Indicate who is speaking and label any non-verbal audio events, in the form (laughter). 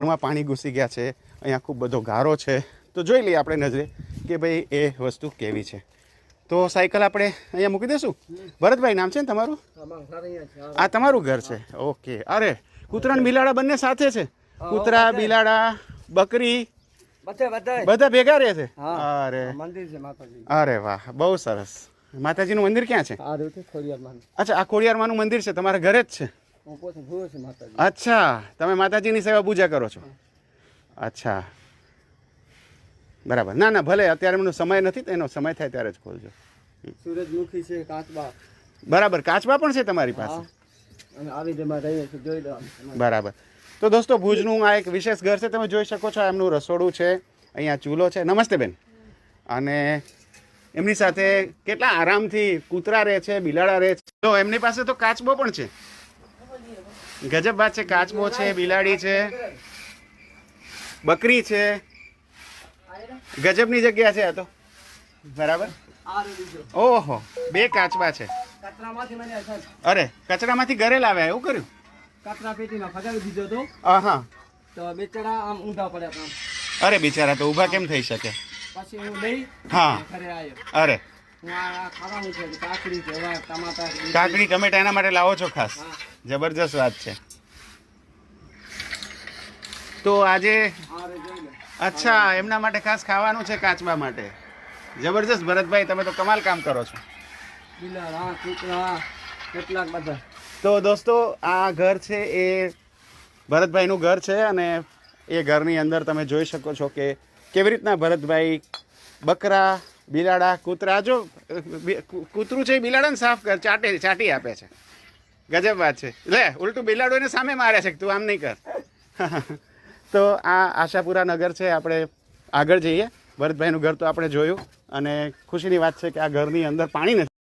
Speaker 1: ઘરમાં પાણી ઘૂસી ગયા છે અહીંયા ખૂબ બધો ગારો છે. તો જોઈ લઈએ આપણે નજરે કે ભાઈ એ વસ્તુ કેવી છે. તો સાયકલ આપણે અહીંયા મૂકી દઈશું ભરતભાઈ નામ છે ને તમારું? આ તમારું ઘર છે. ઓકે. અરે કૂતરા બિલાડા બંને સાથે છે. કૂતરા બિલાડા બકરી.
Speaker 2: બધે
Speaker 1: ભેગા રહે છે? અરે. અરે વાહ બહુ સરસ. માતાજીનું મંદિર ક્યાં છે?
Speaker 2: આ ખોડિયારમાં
Speaker 1: અચ્છા આ ખોડિયારમાંનું મંદિર છે. તમારા ઘરે જ છે? અચ્છા તમે માતાજીની સેવા પૂજા કરો છો? અચ્છા. બરાબર. ના ના ભલે અત્યારે એમનો સમય નથી તો એનો સમય થાય ત્યારે જ ખોલજો.
Speaker 2: સૂરજમુખી છે કાચબા.
Speaker 1: બરાબર કાચબા પણ છે તમારી પાસે? બરાબર. તો દોસ્તો ભુજનું આ એક વિશેષ ઘર છે તમે જોઈ શકો છો એમનું રસોડું છે અહીંયા ચૂલો છે. નમસ્તે બેન. અને એમની સાથે કેટલા આરામથી કૂતરા રહે છે બિલાડા રહે છે. તો એમની પાસે તો કાચબો પણ છે. ગજબ વાત છે કાચબો છે બિલાડી છે બકરી છે. ગજબની જગ્યા છે આ તો. બરાબર? ઓહો બે કાચબા છે. અરે કચરામાંથી ઘરે લાવ્યા એવું કર્યું?
Speaker 2: કચરા પેટીમાં ફગાવી દીધો તો
Speaker 1: હા
Speaker 2: તો બેચારા આમ ઊંધા પડ્યા
Speaker 1: અરે બિચારા તો ઊભા કેમ થઈ શકે?
Speaker 2: પછી હું. લઈ
Speaker 1: હા.
Speaker 2: ઘરે આવ્યો
Speaker 1: અરે
Speaker 2: કાકડી ટમાટા છે.
Speaker 1: કાકડી ટમેટા એના માટે લાવો છો ખાસ? જબરજસ્ત વાત છે. તો આજે અચ્છા એમના માટે ખાસ ખાવાનું છે કાચબા માટે. જબરજસ્ત ભરતભાઈ તમે તો કમાલ કામ કરો છો.
Speaker 2: કેટલાક બધા.
Speaker 1: તો દોસ્તો આ ઘર છે એ ભરતભાઈનું ઘર છે અને એ ઘરની અંદર તમે જોઈ શકો છો કે કેવી રીતના ભરતભાઈ બકરા બિલાડા કૂતરા જો કૂતરું છે એ બિલાડાને સાફ કર ચાટે ચાટી આપે છે. ગજબ વાત છે. લે, ઉલટું બિલાડોને સામે મારે છે તું આમ નહીં કર. (laughs) તો આ આશાપુરા નગર છે, આપણે આગળ જઈએ. ભરતભાઈનું ઘર તો આપણે જોયું. અને ખુશીની વાત છે કે આ ઘરની અંદર પાણી નથી.